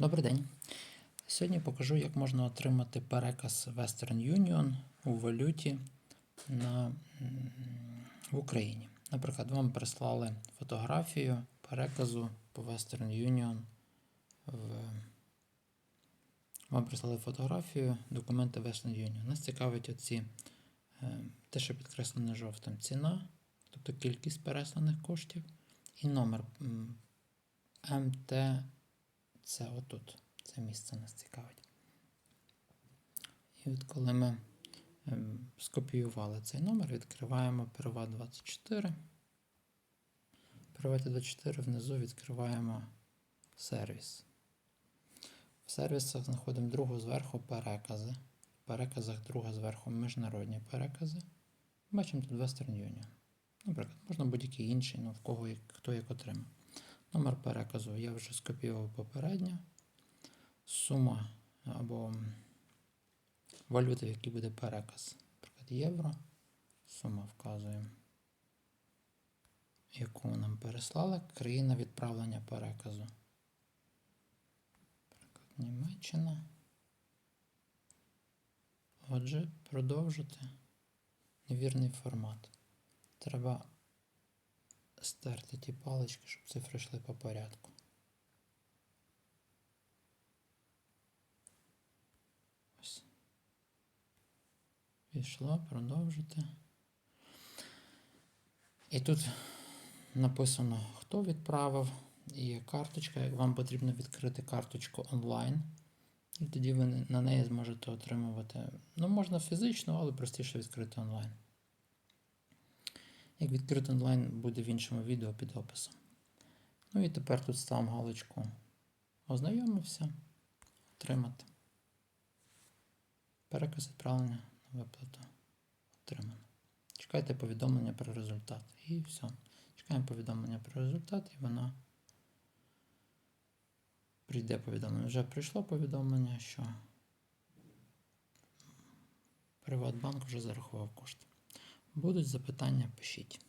Добрий день. Сьогодні покажу, як можна отримати переказ Western Union у валюті на, в Україні. Наприклад, вам прислали фотографію переказу по Western Union. В... Вам прислали фотографію, документи Western Union. Нас цікавить оці, е, те, що підкреслено жовтим, ціна, тобто кількість пересланих коштів, і номер МТ. Це отут. Це місце нас цікавить. І от коли ми ем, скопіювали цей номер, відкриваємо Приват 24. В 24 внизу відкриваємо сервіс. В сервісах знаходимо другу зверху перекази. В переказах друга зверху міжнародні перекази. Бачимо тут Western Union. Наприклад, можна будь-який інший, ну в кого хто як отримав. Номер переказу я вже скопіював попередньо. Сума або м, валюта, в якій буде переказ. Наприклад, євро. Сума вказуємо, яку нам переслали. Країна відправлення переказу. Наприклад, Німеччина. Отже, продовжити. Невірний формат. Треба стерти ті палички, щоб цифри йшли по порядку. Ось. Пішло, продовжити. І тут написано, хто відправив, і карточка. Вам потрібно відкрити карточку онлайн. І тоді ви на неї зможете отримувати. Ну, можна фізично, але простіше відкрити онлайн. Як відкрити онлайн буде в іншому відео під описом. Ну і тепер тут ставимо галочку Ознайомився, отримати. Переказ відправлення на виплату отримано. Чекайте повідомлення про результат. І все. Чекаємо повідомлення про результат, і воно прийде повідомлення. Вже прийшло повідомлення, що Приватбанк вже зарахував кошти. Будуть запитання, пишіть.